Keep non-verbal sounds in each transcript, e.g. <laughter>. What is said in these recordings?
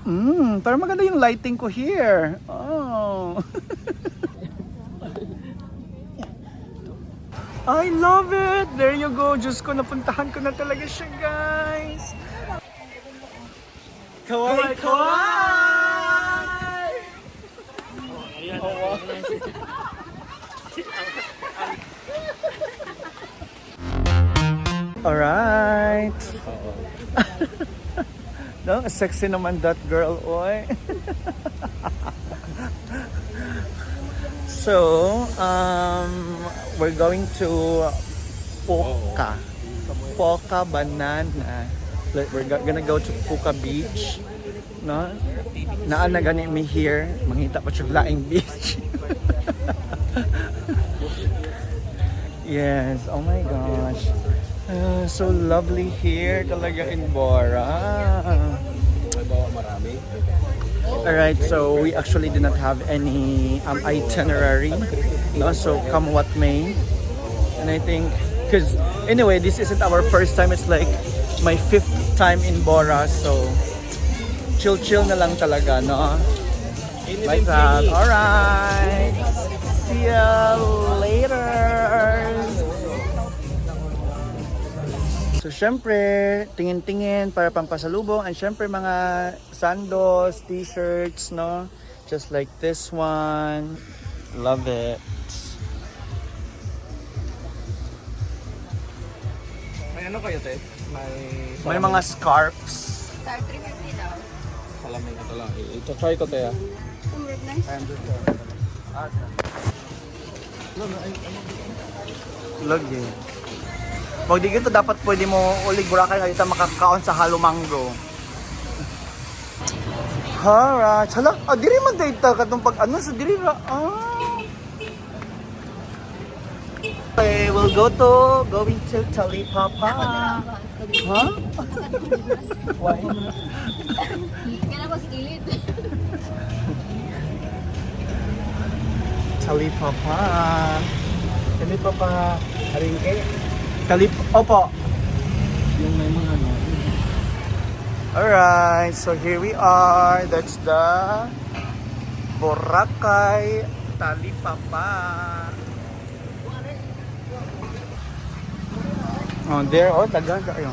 Mm, pero maganda yung lighting ko here. Oh. <laughs> I love it! There you go. Diyos ko, napuntahan ko na talaga siya, guys. Kawaii, kawaii! Alright. <laughs> <laughs> no, sexy naman that girl, oy. so, um, we're going to Poca. Poca Banana. We're go- gonna go to Puka Beach. No? Naan na gani mi here. Mangita pa siya laing beach. <laughs> yes, oh my gosh. Ah, so lovely here talaga in Bora. Alright, so we actually do not have any um, itinerary. No? So come what may. And I think, because anyway, this isn't our first time. It's like my fifth time in Bora. So chill-chill na lang talaga, no? Like that. Alright. See ya later. So, syempre, tingin-tingin para pampasalubong. And syempre, mga sandals, t-shirts, no? Just like this one. Love it. May ano kayo, te? May... May mga scarves. Star 350 daw. Salamin ito lang. Ito try ko, te. ah. Ang work nice. Pag di ganito, dapat pwede mo ulig Boracay kayo ta makakaon sa halo mango. Hara, chala. Ah, diri man data katong pag ano sa diri ra. Ah. Okay, we'll go to going to Talipapa. Huh? Why? Kaya ko skillet. Talipapa. Talipapa. Haringke. Talip, opo. Yung may mga ano. Alright, so here we are. That's the Boracay Talipapa. Oh, there, oh, dagan kayo.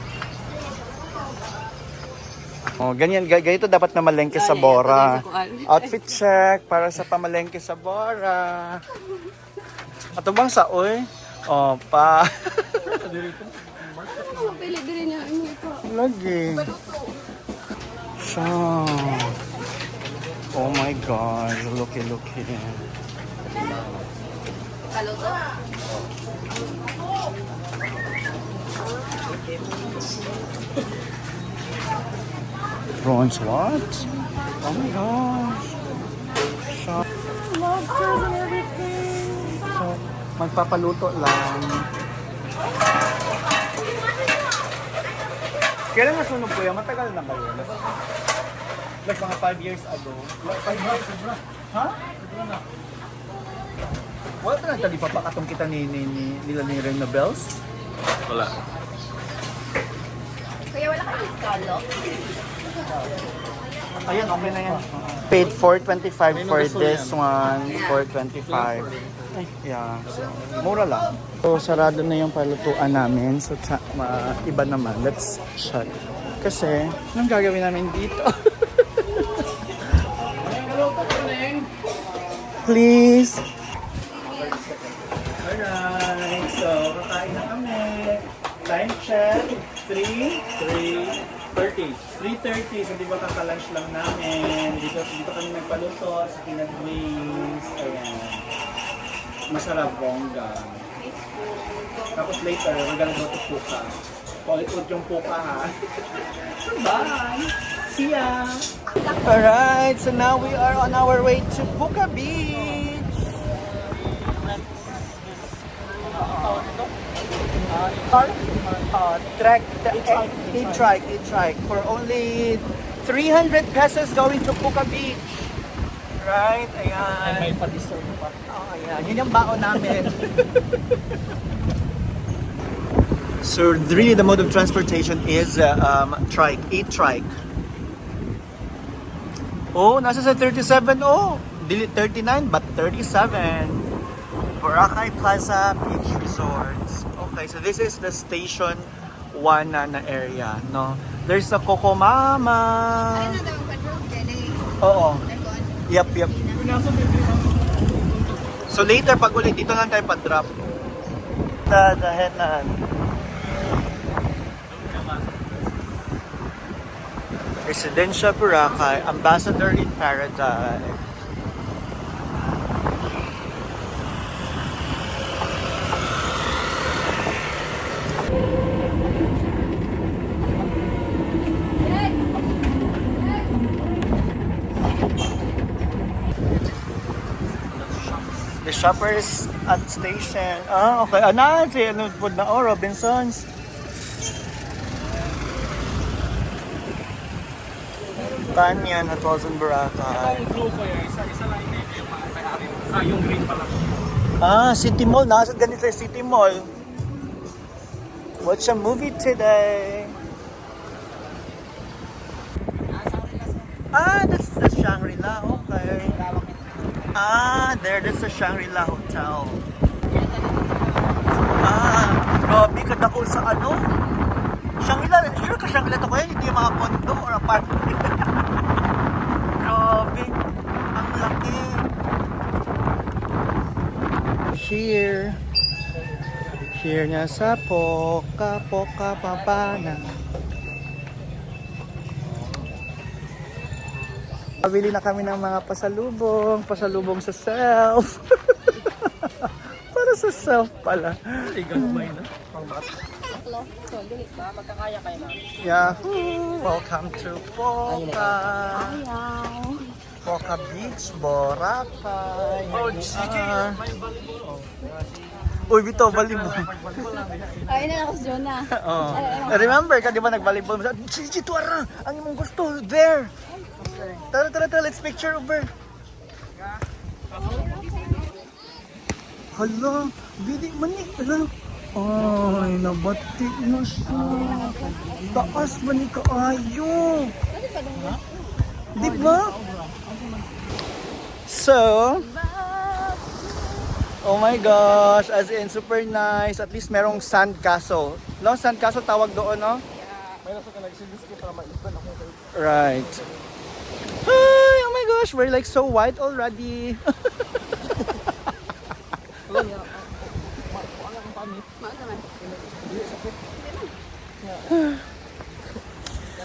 Oh, ganyan, ga- ganito dapat na malengke sa Bora. Outfit check para sa pamalengke sa Bora. Ato bang sa oy? Oh, pa. <laughs> Pili din niya. Ano ito? Lagi. Siya. Oh my God. Looky, looky. Kaluto. Prawns what? Oh my gosh. Siya. Lobsters and everything. So, magpapaluto lang. Kailan nasunog po yan? Matagal na kayo? Like mga 5 years ago? Like 5 years ago? Ha? Wala ka nang tali papakatong kita ni, ni, ni, nila ni Rena Bells? Wala. Kaya wala kang scallop. Ayan, okay na yan. Paid 425 for this one, 425. Yeah, so, mura lang. So, sarado na yung palutuan namin. So, ta- ma- iba naman. Let's check. Kasi, anong gagawin namin dito? <laughs> Please. Alright, so, kakain na kami. Time check, 3, 3, 30. 3.30, so di ba kaka-lunch lang namin. Dito, dito kami nagpaluto sa Kinag Wings. Ayan. Masarap bongga. Tapos later, we're gonna go to Puka. Paulit-ulit yung Puka ha. <laughs> Bye! See ya! Alright, so now we are on our way to Puka Beach. Car? Uh, trek, e-trike, e-trike for only 300 pesos going to Puka Beach. Right? Ayan. May pa-dessert pa. Oh, ayan. Yun yung baon namin. <laughs> so really the mode of transportation is uh, um, trike, e-trike. Oh, nasa sa 37. Oh, dili 39 but 37. Boracay Plaza Beach Resorts. Okay, so this is the station 1 na, na area, no? There's a Coco Mama. Ayun na daw. Oo. Yep, yep. So later, pag ulit, dito lang tayo pa-drop. Dadahenan. Residential Boracay, Ambassador in Paradise. The shoppers at station. Ah, okay. Ah, na, si ano po na, oh, Robinsons. Banyan at Walson Boracay. Yung blue ko yun, isa, isa lang yung mga may-ari. Ah, yung green pala. Ah, City Mall. Nasa ganito yung City Mall. Watch a movie today. Ah, that's the Shangri-La. Okay. Ah, there. That's the Shangri-La Hotel. Ah, grabe ka dako sa ano? Shangri-La, sure ka Shangri-La to kaya hindi mga condo or apartment. <laughs> grabe. Ang laki. Here. Here na sa Poka Poka Papana. Pabili na kami ng mga pasalubong, pasalubong sa self. <laughs> Para sa self pala. Igasbay na. Taklo. So, dili. Magkakaya kayo na. Yahoo! Welcome to Poka. Ayaw. Poka Beach, Boracay. Oh, sige. May volleyball. Uy, Bito, volleyball. <laughs> Ayun na ako, Jonah. Oh. Remember ka, di ba nag-volleyball? Gigi, tuwara! Ang imong gusto, there! Tara, tara, tara, let's picture over. Hala, bidi mani, hala. Ay, nabati na siya. Taas ba ni kaayo? Di ba? So, oh my gosh, as in super nice. At least merong sand castle. No, sand castle tawag doon, no? Right. Hi, oh my gosh, we're like so white already. <laughs>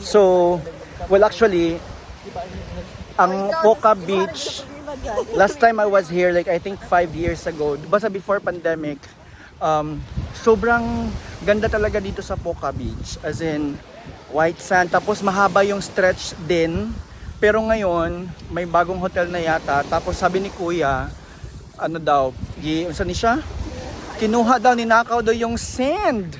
So, well actually, ang Poca Beach, last time I was here, like I think five years ago, basta before pandemic, um, sobrang ganda talaga dito sa Poca Beach. As in, white sand. Tapos mahaba yung stretch din. Pero ngayon, may bagong hotel na yata. Tapos sabi ni Kuya, ano daw, gi, saan ni siya? Kinuha daw, ninakaw daw yung sand.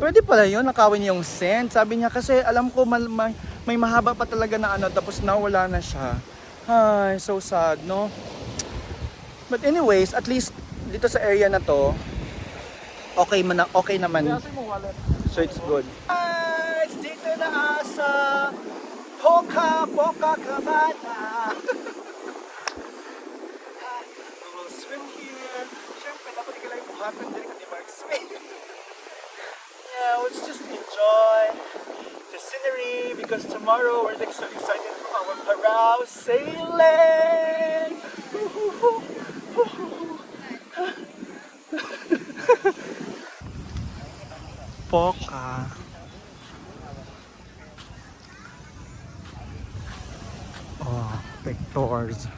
Pwede pala yun, nakawin yung sand. Sabi niya kasi alam ko mal, may, may mahaba pa talaga na ano, tapos nawala na siya. Ay, so sad, no? But anyways, at least dito sa area na to, okay, man, okay naman. So it's good. Guys, dito na sa Poca Poca Cabana. we will swim here. Siyempre, dapat ka lang buhatan din kung di mag-swim. yeah, let's just enjoy the scenery because tomorrow we're like so excited for our parao sailing. Poca. <laughs> Oh, pictures.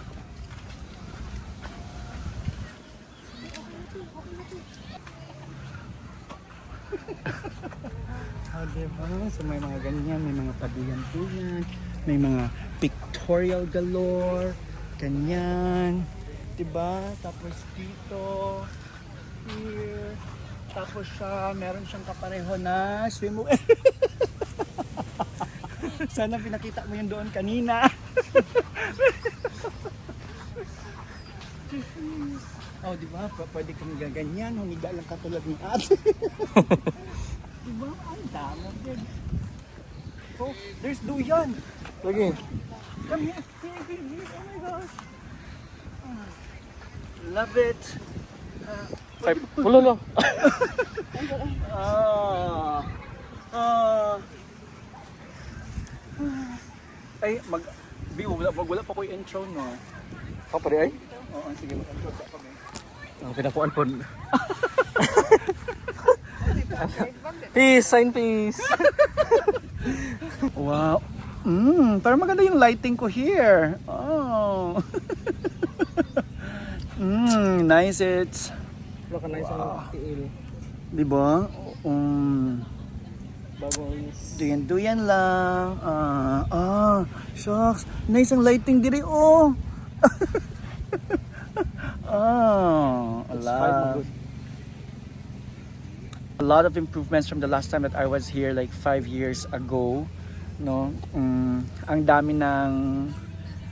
Ah, diba? So may mga ganyan, may mga padiyan-tiyan, may mga pictorial galore, ganyan. Diba? Tapos dito, here, tapos siya, meron siyang kapareho na swimwear. <laughs> Sana pinakita mo yun doon kanina. <laughs> oh, di ba? P- Pwede kang gaganyan, humiga lang katulad ni ate. <laughs> di ba? Ang damo din. Oh, there's duyan. Lagi. Come here. Here, here. init. Oh my gosh. Ah, Love it. Ay, wala lang. <laughs> Ah. Ah. Ay, mag... Bi, wala, wala pa ko yung intro, no? Ako pa rin ay? Oo, sige, mag-intro pa kami. Ang pinapuan po. <laughs> peace, sign peace. <laughs> Wow. Mm, parang maganda yung lighting ko here. Oh. <laughs> mm, nice it's. Wala ka nice ang tiil. Di ba? Um, Bagong duyan-duyan lang. Ah, ah, shucks. Nice ang lighting diri, oh. <laughs> ah, a lot. a lot of improvements from the last time that I was here like five years ago no mm, ang dami ng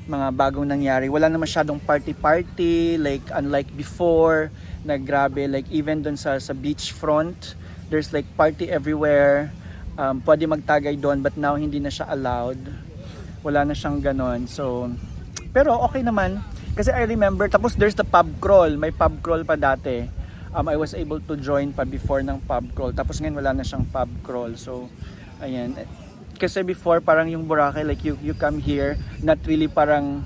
mga bagong nangyari wala na masyadong party party like unlike before na grabe like even dun sa sa beach front there's like party everywhere um, pwede magtagay doon but now hindi na siya allowed wala na siyang ganon so pero okay naman kasi I remember tapos there's the pub crawl may pub crawl pa dati um, I was able to join pa before ng pub crawl. Tapos ngayon wala na siyang pub crawl. So, ayan. Kasi before parang yung Boracay, like you, you come here, not really parang,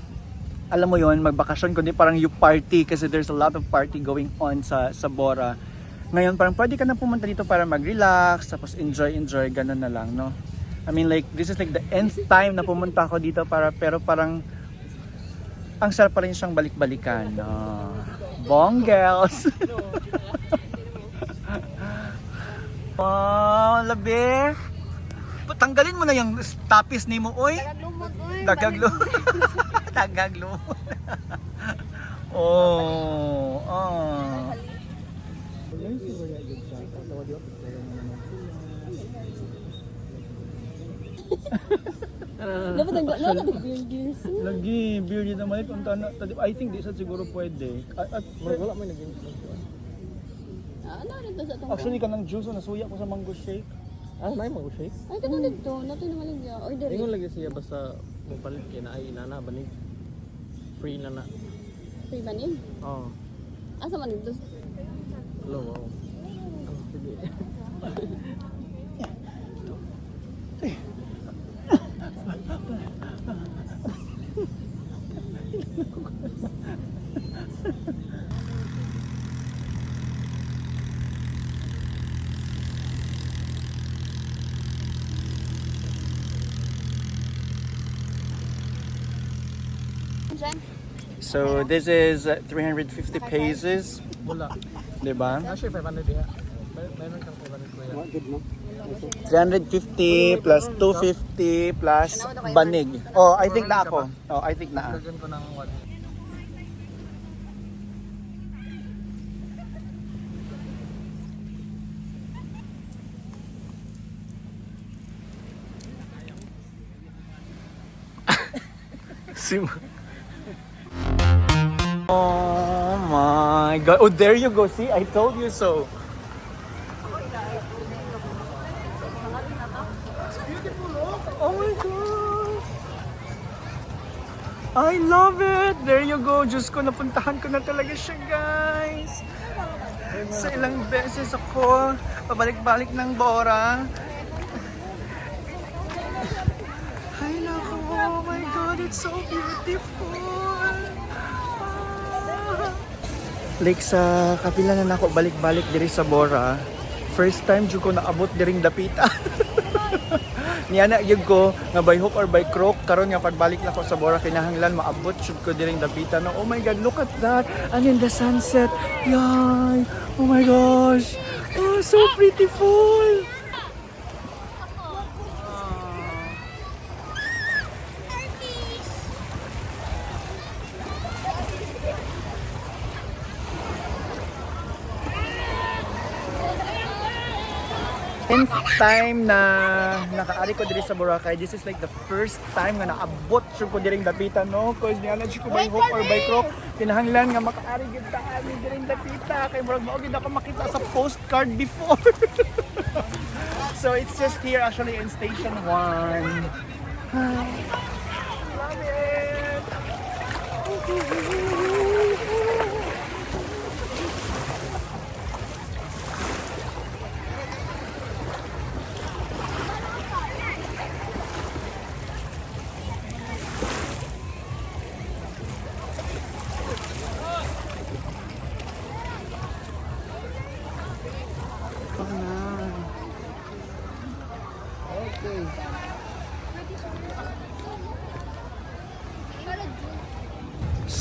alam mo yon magbakasyon, kundi parang you party kasi there's a lot of party going on sa, sa Bora. Ngayon parang pwede ka na pumunta dito para mag-relax, tapos enjoy, enjoy, ganun na lang, no? I mean like, this is like the nth time na pumunta ako dito para, pero parang, ang sarap pa rin siyang balik-balikan. No? Bong girls! wow, <laughs> labi! Tanggalin mo na yung tapis ni mo, oy! Lumot, uy. Dagaglo. Dagaglo. oh, oh. Dapat ang gano'n ka nag-gears. Lagi, beer dito naman tana. I think di sa siguro pwede. At, Wala may naging. Ah, ano rin to sa itong... actually kanang juice oh, nasuya ko sa mango shake. Ah, may mag-shake. Ay, ka na dito. Natin naman lang niya. Order Ingon lagi siya basta mupalit kay na ay inana banig. Free na na. Free manin. Oh. Asa man dito? Hello, wow. Ah, sige. Diyan. So this is uh, 350 pesos, Wala. 'di ba? Actually, 500 diha. May- Meron kang 500 ko yan. Good mo. 350 plus 250 plus banig. Oh, I think na ako. Oh, I think na. Lagyan ko ng what? <laughs> Sim. Oh my god. Oh, there you go. See, I told you so. Oh my god. I love it. There you go. Diyos ko, napuntahan ko na talaga siya, guys. Sa ilang beses ako, pabalik-balik ng Bora. Ay, naku. Oh my god, it's so beautiful. Like sa kapila na nako balik-balik diri sa Bora. First time jud ko naabot diring dapita. <laughs> Niya na yun ko nga by hook or by crook karon nga pagbalik na ko sa Bora kinahanglan maabot jud ko diring dapita no. Oh my god, look at that. And in the sunset. Yay. Oh my gosh. Oh, so beautiful. Tenth time na nakaari ko diri sa Boracay. This is like the first time nga naabot sure ko diring dapitan no. Cause niya na ko by hook or by crook. Kinahanglan nga makaari gid ta ani diring dapita kay murag mao gid ako makita sa postcard before. <laughs> so it's just here actually in station 1. Love it.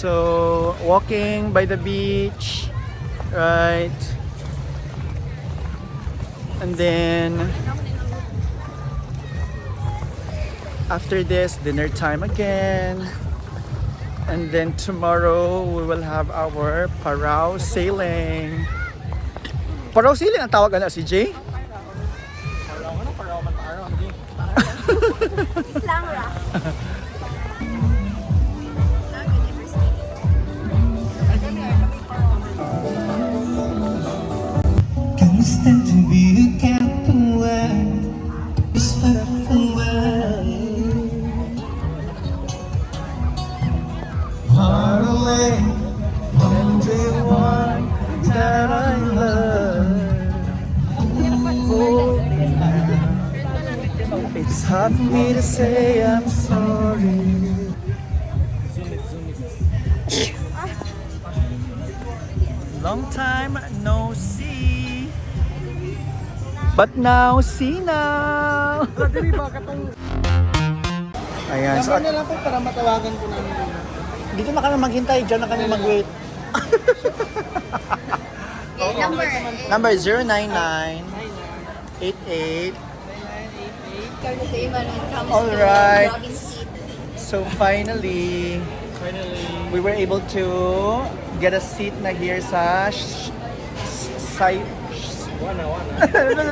So, walking by the beach, right? And then, after this, dinner time again. And then tomorrow, we will have our Parao sailing. Parao sailing ang tawag ano si Jay? Paraw ano, paraw man paraw. Hindi. <laughs> Islang <laughs> ra. Kamusta tuwi ka tuwa Sarap tumae Far away from the one that I love Oh, It's hard for me to say I'm sorry Long time no see. But now, see now. Dili ba katong Ayan, Number na lang po para matawagan ko namin. dito na kami maghintay, dyan na kami mag-wait. <laughs> Okay, number. Number 099 88 Ikaw na sa iba when it comes Alright. to jogging seat. So finally, Finally. we were able to get a seat na here sa side Wana, wana.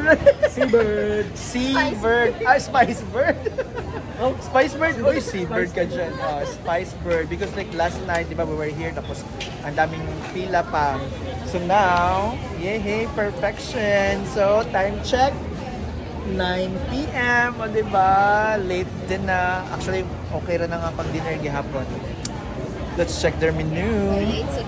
<laughs> Seabird. Seabird. Ah, Spice Bird. oh, <laughs> Spice Bird. Uy, Seabird ka dyan. Ah, Spice Bird. Because like last night, di ba, we were here, tapos ang daming pila pa. So now, yay, perfection. So, time check. 9 p.m. O, di ba? Late din na. Actually, okay rin na nga pang dinner gihapon. Let's check their menu. Late sa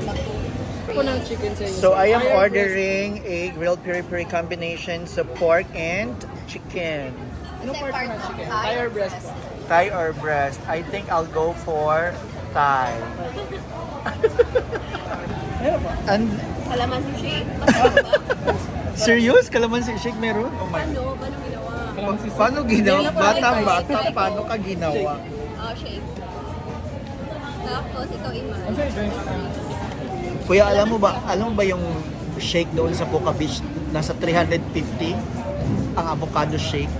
Ako ng chicken sa inyo. So I am ordering a grilled peri-peri combination so pork and chicken. Ano Kasi part ng chicken? thigh or breast po. Thigh or breast? I think I'll go for thigh. <laughs> And Kalamansi shake. <laughs> Serious? Kalamansi shake meron? Oh my Ano? Paano ginawa? Pa- paano ginawa? Bata bata, paano ka ginawa? Oh, shake. Tapos, ikaw iman. Ano sa'yo? Kuya, alam mo ba, alam mo ba yung shake doon sa Puka Beach nasa 350 ang avocado shake?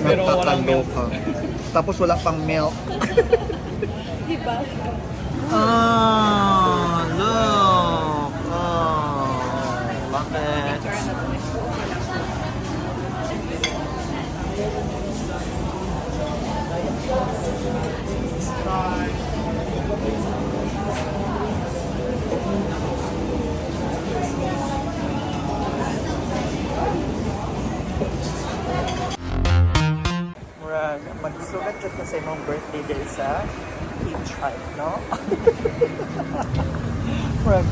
Pero walang milk. Nagkakaloka. Tapos wala pang milk. <laughs> Diba? Ah, Murag, magsugat ka sa imong birthday dahil sa hitchhike, no? <laughs> Murag,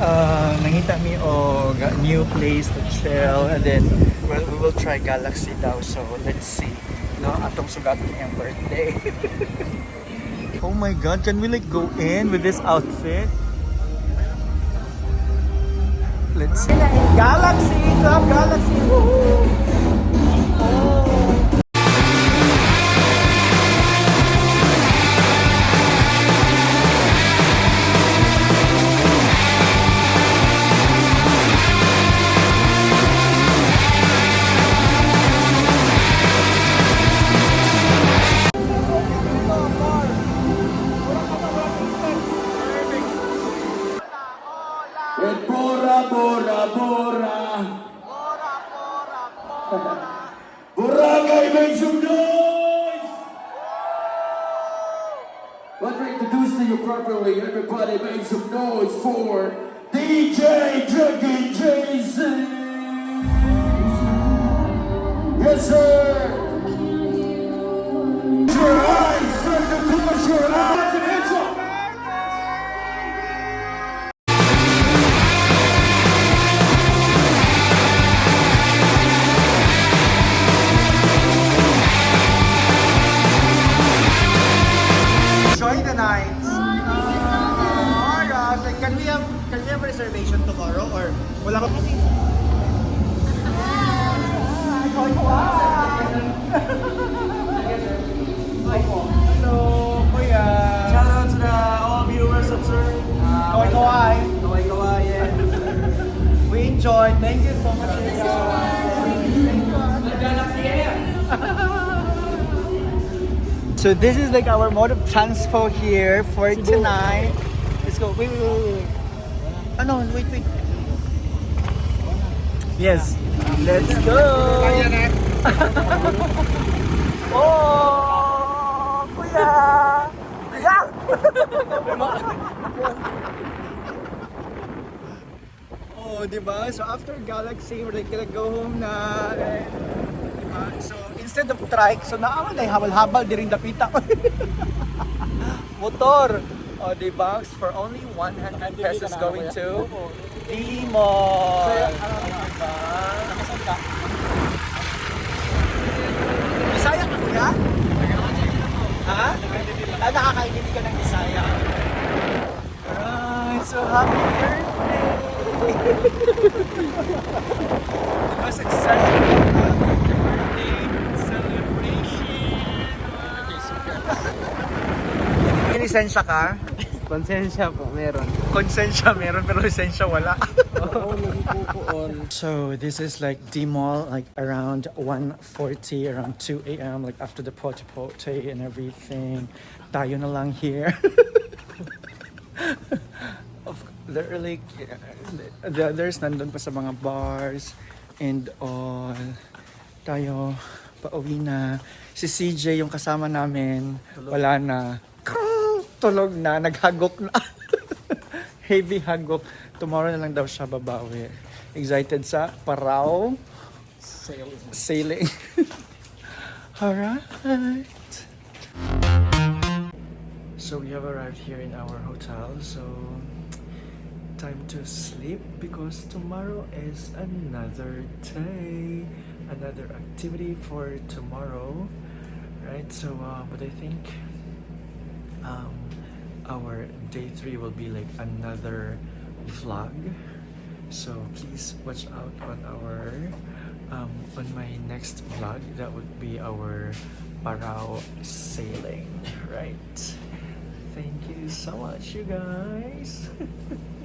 uh, nangita mi og new place to chill and then well, we will try Galaxy daw so let's see no? Atong sugat niyang birthday. <laughs> Oh my god can we like go in with this outfit? Let's see. Galaxy Club Galaxy woohoo! With Boracay, make some noise! Let me introduce to you properly. Everybody make some noise for DJ Dragon Jason! Yes, sir! So this is like our mode of transport here for tonight. Let's go. Wait, wait, wait, wait. wait. Oh, ano? Wait, wait. Yes. Let's go. <laughs> oh, kuya. Kuya. <laughs> oh, di ba? So after Galaxy, we're like gonna go home na. Diba? So instead of trike, so naaman na habal-habal di rin dapita. <laughs> Motor. Oh, di ba? For only 100 pesos going to D-Mall. Diba? Bisaya ka kuya? Ha? Ah, nakakaintindi ka ng Bisaya. Alright, so happy birthday! <laughs> diba successful lisensya ka? Konsensya po, meron. Konsensya meron pero lisensya wala. Oo, nagpupuon. So this is like D Mall, like around 1.40, around 2 a.m., like after the pote pote and everything. Tayo na lang here. <laughs> of, there like, the others nandun pa sa mga bars and all. Tayo, pauwi na. Si CJ yung kasama namin, wala na. Tulog na, naghagok na. <laughs> Heavy hagok. Tomorrow na lang daw siya babawi. Excited sa Parao sailing. <laughs> Alright. So we have arrived here in our hotel. So time to sleep because tomorrow is another day, another activity for tomorrow. Right. So, uh, but I think um, our day three will be like another vlog. So please watch out on our um, on my next vlog. That would be our Parao sailing, right? Thank you so much, you guys. <laughs>